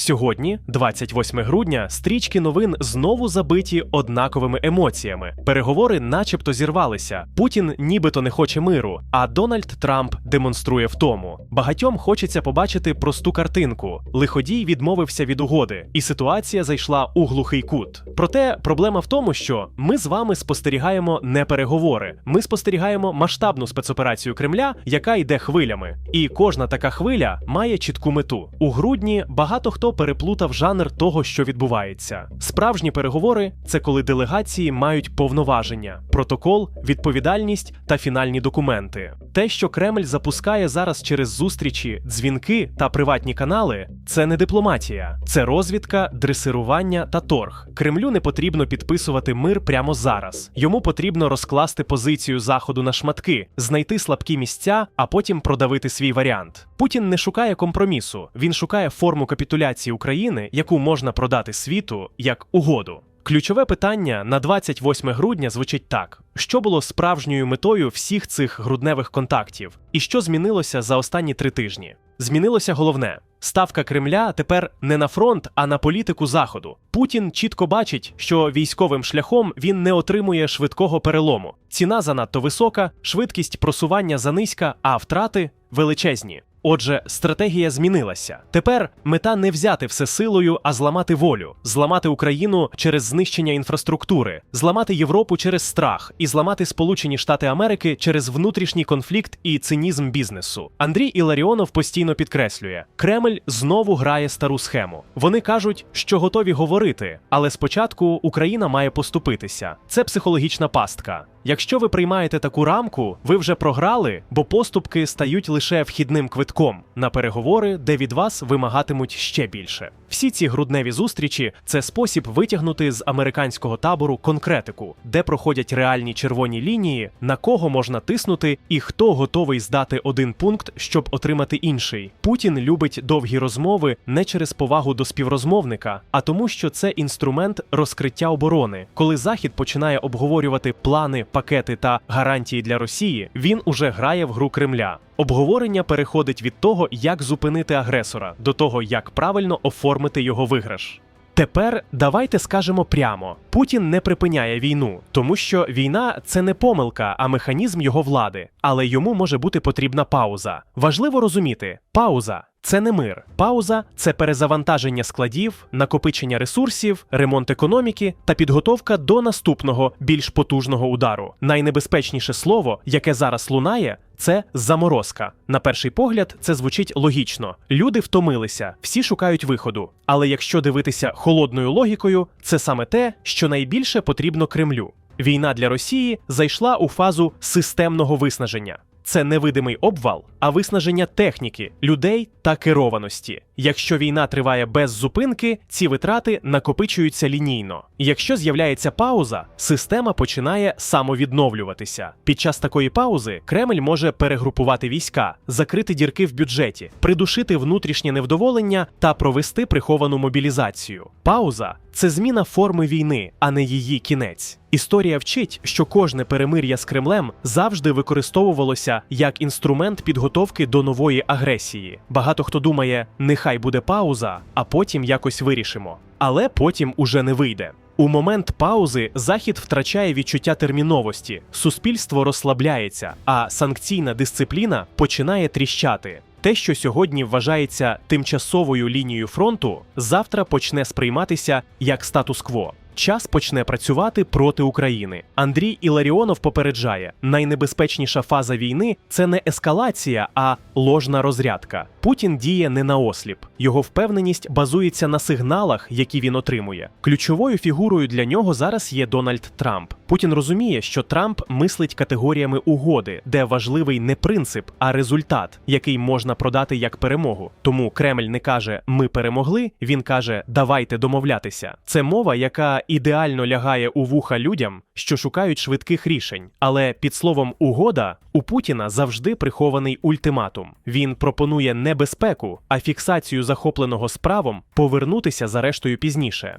Сьогодні, 28 грудня, стрічки новин знову забиті однаковими емоціями. Переговори, начебто, зірвалися. Путін нібито не хоче миру, а Дональд Трамп демонструє втому. Багатьом хочеться побачити просту картинку. Лиходій відмовився від угоди, і ситуація зайшла у глухий кут. Проте проблема в тому, що ми з вами спостерігаємо не переговори. Ми спостерігаємо масштабну спецоперацію Кремля, яка йде хвилями. І кожна така хвиля має чітку мету. У грудні багато хто переплутав жанр того, що відбувається. Справжні переговори це коли делегації мають повноваження, протокол, відповідальність та фінальні документи. Те, що Кремль запускає зараз через зустрічі, дзвінки та приватні канали, це не дипломатія, це розвідка, дресирування та торг. Кремлю не потрібно підписувати мир прямо зараз. Йому потрібно розкласти позицію заходу на шматки, знайти слабкі місця, а потім продавити свій варіант. Путін не шукає компромісу, він шукає форму капітуляції України, яку можна продати світу як угоду. Ключове питання на 28 грудня звучить так: що було справжньою метою всіх цих грудневих контактів, і що змінилося за останні три тижні? Змінилося головне. Ставка Кремля тепер не на фронт, а на політику Заходу. Путін чітко бачить, що військовим шляхом він не отримує швидкого перелому. Ціна занадто висока, швидкість просування занизька, а втрати величезні. Отже, стратегія змінилася. Тепер мета не взяти все силою, а зламати волю, зламати Україну через знищення інфраструктури, зламати Європу через страх і зламати Сполучені Штати Америки через внутрішній конфлікт і цинізм бізнесу. Андрій Іларіонов постійно підкреслює: Кремль знову грає стару схему. Вони кажуть, що готові говорити, але спочатку Україна має поступитися. Це психологічна пастка. Якщо ви приймаєте таку рамку, ви вже програли, бо поступки стають лише вхідним квитком на переговори, де від вас вимагатимуть ще більше. Всі ці грудневі зустрічі це спосіб витягнути з американського табору конкретику, де проходять реальні червоні лінії, на кого можна тиснути і хто готовий здати один пункт, щоб отримати інший. Путін любить довгі розмови не через повагу до співрозмовника, а тому, що це інструмент розкриття оборони. Коли Захід починає обговорювати плани, пакети та гарантії для Росії, він уже грає в гру Кремля. Обговорення переходить від того, як зупинити агресора, до того, як правильно оформити його виграш. Тепер давайте скажемо прямо: Путін не припиняє війну, тому що війна це не помилка, а механізм його влади. Але йому може бути потрібна пауза. Важливо розуміти, пауза. Це не мир. Пауза це перезавантаження складів, накопичення ресурсів, ремонт економіки та підготовка до наступного більш потужного удару. Найнебезпечніше слово, яке зараз лунає, це заморозка. На перший погляд, це звучить логічно. Люди втомилися, всі шукають виходу. Але якщо дивитися холодною логікою, це саме те, що найбільше потрібно Кремлю. Війна для Росії зайшла у фазу системного виснаження. Це невидимий обвал, а виснаження техніки, людей та керованості. Якщо війна триває без зупинки, ці витрати накопичуються лінійно. Якщо з'являється пауза, система починає самовідновлюватися. Під час такої паузи Кремль може перегрупувати війська, закрити дірки в бюджеті, придушити внутрішнє невдоволення та провести приховану мобілізацію. Пауза це зміна форми війни, а не її кінець. Історія вчить, що кожне перемир'я з Кремлем завжди використовувалося як інструмент підготовки до нової агресії. Багато хто думає, нехай буде пауза, а потім якось вирішимо. Але потім уже не вийде. У момент паузи Захід втрачає відчуття терміновості, суспільство розслабляється, а санкційна дисципліна починає тріщати. Те, що сьогодні вважається тимчасовою лінією фронту, завтра почне сприйматися як статус-кво. Час почне працювати проти України. Андрій Іларіонов попереджає: найнебезпечніша фаза війни це не ескалація, а ложна розрядка. Путін діє не наосліп. Його впевненість базується на сигналах, які він отримує. Ключовою фігурою для нього зараз є Дональд Трамп. Путін розуміє, що Трамп мислить категоріями угоди, де важливий не принцип, а результат, який можна продати як перемогу. Тому Кремль не каже Ми перемогли. Він каже Давайте домовлятися. Це мова, яка ідеально лягає у вуха людям, що шукають швидких рішень. Але під словом угода у Путіна завжди прихований ультиматум. Він пропонує не безпеку, а фіксацію захопленого справом повернутися за рештою пізніше.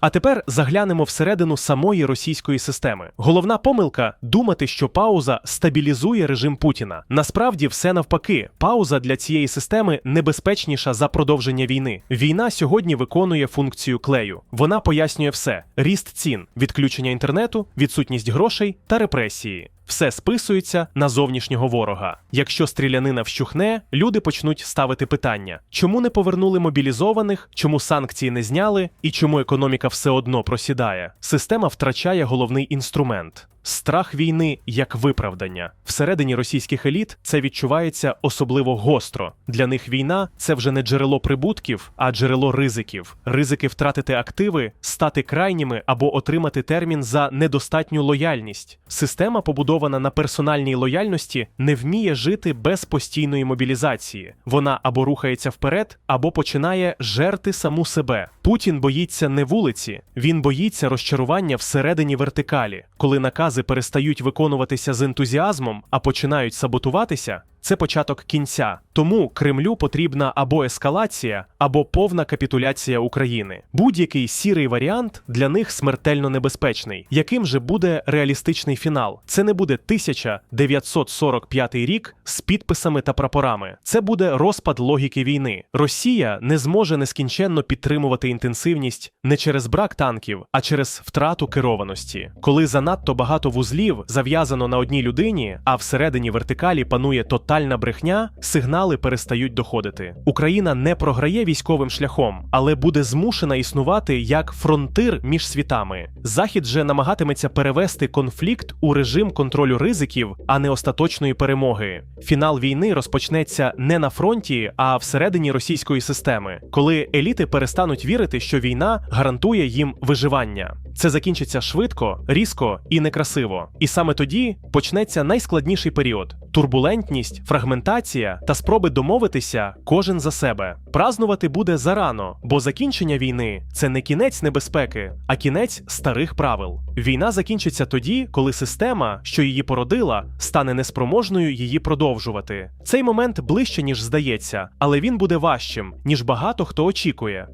А тепер заглянемо всередину самої російської системи. Головна помилка думати, що пауза стабілізує режим Путіна. Насправді все навпаки. Пауза для цієї системи небезпечніша за продовження війни. Війна сьогодні виконує функцію клею. Вона пояснює все: ріст цін, відключення інтернету, відсутність грошей та репресії. Все списується на зовнішнього ворога. Якщо стрілянина вщухне, люди почнуть ставити питання: чому не повернули мобілізованих, чому санкції не зняли і чому економіка все одно просідає? Система втрачає головний інструмент. Страх війни як виправдання всередині російських еліт це відчувається особливо гостро. Для них війна це вже не джерело прибутків, а джерело ризиків. Ризики втратити активи, стати крайніми або отримати термін за недостатню лояльність. Система, побудована на персональній лояльності, не вміє жити без постійної мобілізації. Вона або рухається вперед, або починає жерти саму себе. Путін боїться не вулиці, він боїться розчарування всередині вертикалі, коли накази перестають виконуватися з ентузіазмом, а починають саботуватися. Це початок кінця. Тому Кремлю потрібна або ескалація, або повна капітуляція України. Будь-який сірий варіант для них смертельно небезпечний. Яким же буде реалістичний фінал? Це не буде 1945 рік з підписами та прапорами. Це буде розпад логіки війни. Росія не зможе нескінченно підтримувати інтенсивність не через брак танків, а через втрату керованості. Коли занадто багато вузлів зав'язано на одній людині, а всередині вертикалі панує тотальна брехня, сигнали перестають доходити. Україна не програє військовим шляхом, але буде змушена існувати як фронтир між світами. Захід же намагатиметься перевести конфлікт у режим контролю ризиків, а не остаточної перемоги. Фінал війни розпочнеться не на фронті, а всередині російської системи, коли еліти перестануть вірити, що війна гарантує їм виживання. Це закінчиться швидко, різко і некрасиво. І саме тоді почнеться найскладніший період: турбулентність, фрагментація та спроби домовитися кожен за себе. Празнувати буде зарано, бо закінчення війни це не кінець небезпеки, а кінець старих правил. Війна закінчиться тоді, коли система, що її породила, стане неспроможною її продовжувати. Цей момент ближче ніж здається, але він буде важчим, ніж багато хто очікує.